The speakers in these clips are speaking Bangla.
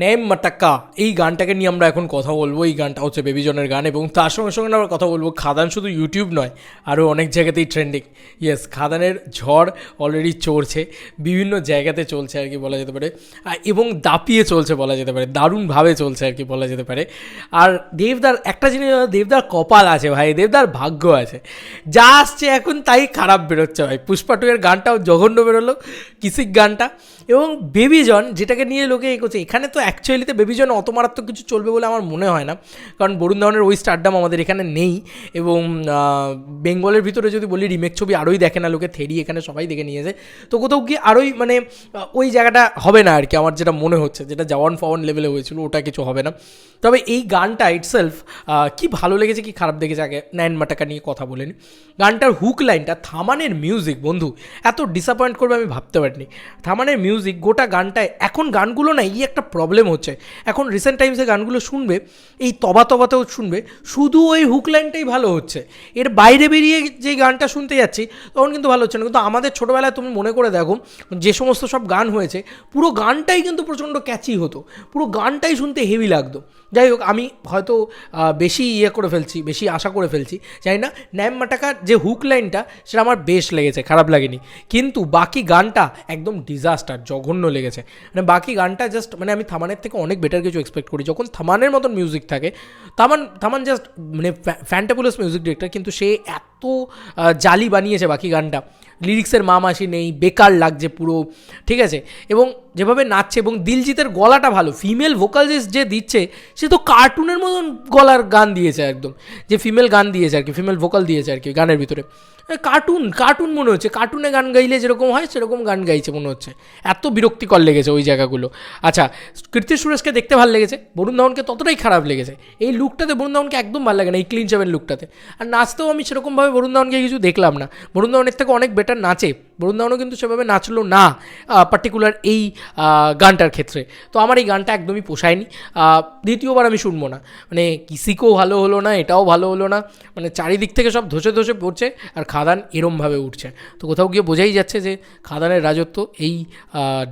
নেম মাটাক্কা এই গানটাকে নিয়ে আমরা এখন কথা বলব। এই গানটা হচ্ছে বেবিজনের গান এবং তার সঙ্গে সঙ্গে আমরা কথা বলব খাদান শুধু ইউটিউব নয়, আরও অনেক জায়গাতেই ট্রেন্ডিং ইয়েস খাদানের ঝড় অলরেডি চড়ছে, বিভিন্ন জায়গাতে চলছে আর কি বলা যেতে পারে। এবং দাপিয়ে চলছে বলা যেতে পারে, দারুণভাবে চলছে আর কি বলা যেতে পারে। আর দেবদার, একটা জিনিস দেবদার কপাল আছে ভাই, দেবদার ভাগ্য আছে। যা আসছে এখন তাই খারাপ বেরোচ্ছে ভাই। পুষ্পা গানটাও জঘন্য বেরোলো, কিসিক গানটা। এবং বেবিজন যেটাকে নিয়ে লোকে করছে, এখানে তো অ্যাকচুয়ালিতে বেবিজন অত মারাত্মক কিছু চলবে বলে আমার মনে হয় না। কারণ বরুণ ধরনের ওই স্টারডাম আমাদের এখানে নেই এবং বেঙ্গলের ভিতরে যদি বলি রিমেক ছবি আরোই দেখে না, লোকে থেরি এখানে সবাই দেখে নিয়েছে তো কোথাও গিয়ে আরোই মানে ওই জায়গাটা হবে না আর কি আমার যেটা মনে হচ্ছে, যেটা জওয়ান ফাওয়ান লেভেলে হয়েছিল, ওটা কিছু হবে না। তবে এই গানটা ইটসেলফ কি ভালো লেগেছে, কি খারাপ দেখেছে আগে নাইন মাটাকা নিয়ে কথা বলেনি গানটার হুক লাইনটা থামানের মিউজিক বন্ধু, এত ডিসঅ্যাপয়েন্ট করবে আমি ভাবতে পারিনি। থামানের মিউজিক গোটা গানটায়, এখন গানগুলো না, এই একটা প্রবলেম হচ্ছে। এখন রিসেন্ট টাইমসে গানগুলো শুনবে, এই তবা তবাতেও শুনবে, শুধু ওই হুক লাইনটাই ভালো হচ্ছে। এর বাইরে বেরিয়ে যে গানটা শুনতে যাচ্ছি, তখন কিন্তু ভালো হচ্ছে না। কিন্তু আমাদের ছোটোবেলায় তুমি মনে করে দেখো, যে সমস্ত সব গান হয়েছে, পুরো গানটাই কিন্তু প্রচণ্ড ক্যাচি হতো। পুরো গানটাই শুনতে হেভি লাগতো। যাই হোক, আমি হয়তো বেশি ইয়ে করে ফেলছি, বেশি আশা করে ফেলছি। জানি না ন্যাম মাটাকার যে হুক লাইনটা সেটা আমার বেশ লেগেছে, খারাপ লাগেনি। কিন্তু বাকি গানটা একদম ডিজাস্টার জঘন্য লেগেছে। মানে বাকি গানটা জাস্ট মানে আমি থামানের থেকে অনেক বেটার কিছু এক্সপেক্ট করি। যখন থামানের মতন মিউজিক থাকে, থামান থামান জাস্ট মানে ফ্যান্টাবুলাস মিউজিক ডিরেক্টর কিন্তু সে এত জালি বানিয়েছে বাকি গানটা। লিরিক্সের মামাসি নেই, বেকার লাগছে পুরো, ঠিক আছে? এবং যেভাবে নাচছে এবং দিলজিতের গলাটা ভালো ফিমেল ভোকালস যে দিচ্ছে, সে তো কার্টুনের মতন গলার গান দিয়েছে একদম, যে ফিমেল গান দিয়েছে আর কি ফিমেল ভোকাল দিয়েছে আর কি গানের ভিতরে। কার্টুন কার্টুন মনে হচ্ছে কার্টুনে গান গাইলে যেরকম হয়, সেরকম গান গাইছে মনে হচ্ছে। এত বিরক্তিকর লেগেছে ওই জায়গাগুলো। আচ্ছা কীর্তি সুরেশকে দেখতে ভালো লেগেছে, বরুণ ধাওয়ানকে ততটাই খারাপ লেগেছে। এই লুকটাতে বরুণ ধাওয়ানকে একদম ভালো লাগে না, এই ক্লিন সেভেন লুকটাতে আর নাচতেও আমি সেরকমভাবে বরুণ ধাওয়ানকে কিছু দেখলাম না। বরুণ ধাওয়ানের থেকে অনেক বেটার নাচে বরুণ কিন্তু সেভাবে নাচলো না পার্টিকুলার এই গানটার ক্ষেত্রে। তো আমার এই গানটা একদমই পোষায়নি। দ্বিতীয়বার আমি শুনব না। মানে কিসিকেও ভালো হলো না, এটাও ভালো হলো না। মানে চারিদিক থেকে সব ধসে ধসে পড়ছে আর খাদান এরমভাবে উঠছে। তো কোথাও গিয়ে বোঝাই যাচ্ছে যে খাদানের রাজত্ব এই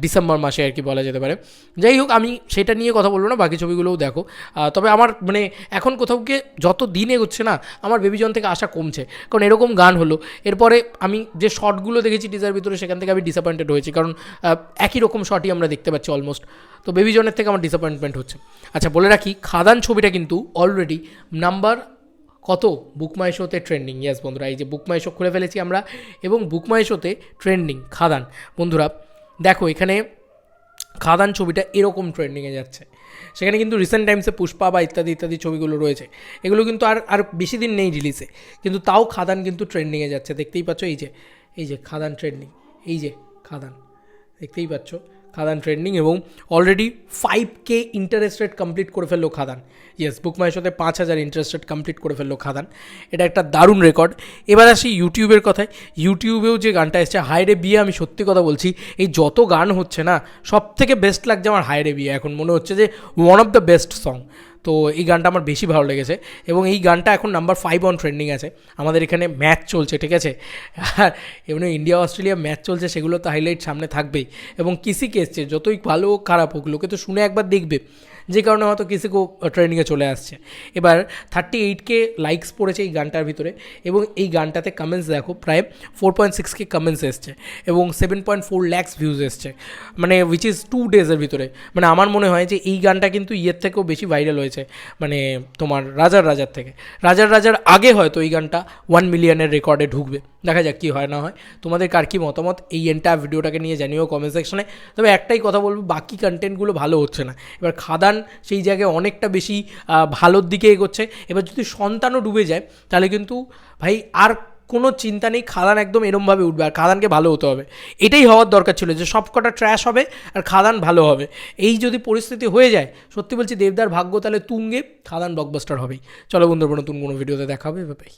ডিসেম্বর মাসে আর কি বলা যেতে পারে। যাই হোক, আমি সেটা নিয়ে কথা বলব না, বাকি ছবিগুলোও দেখো। তবে আমার মানে এখন কোথাও গিয়ে যত দিন এগোচ্ছে না, আমার বেবিজন থেকে আশা কমছে। কারণ এরকম গান হলো। এরপরে আমি যে শর্টগুলো দেখেছি টিজার ভিতরে সেখান থেকে আমি ডিসঅ্যাপয়েন্টেড হয়েছি। কারণ একই রকম শটই আমরা দেখতে পাচ্ছি অলমোস্ট তো বেবিজনের থেকে আমার ডিসঅ্যাপয়েন্টমেন্ট হচ্ছে। আচ্ছা বলে রাখি, খাদান ছবিটা কিন্তু অলরেডি নাম্বার কত? বুকমাই শোতে ট্রেন্ডিং ইয়েস বন্ধুরা, এই যে বুকমাই শো খুলে ফেলেছি আমরা, এবং বুকমাই শোতে ট্রেন্ডিং খাদান। বন্ধুরা, দেখো, এখানে খাদান ছবিটা এরকম ট্রেন্ডিংয়ে যাচ্ছে। সেখানে কিন্তু রিসেন্ট টাইমসে পুষ্পা বা ইত্যাদি ইত্যাদি ছবিগুলো রয়েছে। এগুলো কিন্তু আর আর বেশি দিন নেই রিলিজে কিন্তু তাও খাদান কিন্তু ট্রেন্ডিংয়ে যাচ্ছে। দেখতেই পাচ্ছ, এই যে এই যে খাদান ট্রেন্ডিং, এই যে খাদান, দেখতেই পাচ্ছ, খাদান ট্রেন্ডিং এবং already five K interest rate complete করে ফেলল খাদান। ইয়েস বুকমাইয়ের সাথে পাঁচ হাজার ইন্টারেস্ট রেট কমপ্লিট করে ফেলল খাদান। এটা একটা দারুণ রেকর্ড এবার আসি ইউটিউবের কথায়। ইউটিউবেও যে গানটা এসছে হায়রে বিয়ে, আমি সত্যি কথা বলছি, এই যত গান হচ্ছে না সব থেকে বেস্ট লাগছে আমার হায়রে বিয়ে। এখন মনে হচ্ছে যে one of the best song তো এই গানটা আমার বেশি ভালো লেগেছে এবং এই গানটা এখন নাম্বার ফাইভ অন ট্রেন্ডিং আছে। আমাদের এখানে ম্যাচ চলছে, ঠিক আছে? আর এমনি ইন্ডিয়া অস্ট্রেলিয়া ম্যাচ চলছে, সেগুলো তো হাইলাইট সামনে থাকবেই। এবং কিসি এসছে, যতই ভালো হোক, খারাপ হোক, লোকে তো শুনে একবার দেখবে। যে কারণে হয়তো কিসিকেও ট্রেন্ডিংয়ে চলে আসছে। এবার থার্টি এইট কে লাইকস পড়েছে এই গানটার ভিতরে এবং এই গানটাতে কমেন্টস দেখো, প্রায় four point six K comments এসছে এবং seven point four lakhs views এসছে। মানে উইচ ইজ টু ডেজের ভিতরে। মানে আমার মনে হয় যে এই গানটা কিন্তু ইয়ের থেকেও বেশি ভাইরাল হয়েছে। মানে তোমার রাজার রাজার থেকে। রাজার রাজার আগে হয়তো এই গানটা ওয়ান মিলিয়নের রেকর্ডে ঢুকবে। দেখা যাক কী হয় না হয়। তোমাদের কার কী মতামত? এই এন্টার ভিডিওটাকে নিয়ে জানিও কমেন্ট সেকশনে তবে একটাই কথা বলব, বাকি কন্টেন্টগুলো ভালো হচ্ছে না। এবার খাদান সেই জায়গায় অনেকটা বেশি ভালোর দিকে এগোচ্ছে। এবার যদি সন্তানও ডুবে যায়, তাহলে কিন্তু ভাই আর কোনো চিন্তা নেই, খাদান একদম এরমভাবে উঠবে আর খাদানকে ভালো হতে হবে। এটাই হওয়ার দরকার ছিল যে সব কটা ট্র্যাশ হবে আর খাদান ভালো হবে। এই যদি পরিস্থিতি হয়ে যায়, সত্যি বলছি দেবদার ভাগ্য তাহলে তুঙ্গে খাদান ব্লকবাস্টার হবেই। চলো বন্ধুরা, নতুন কোনো ভিডিওতে দেখা হবে ভাই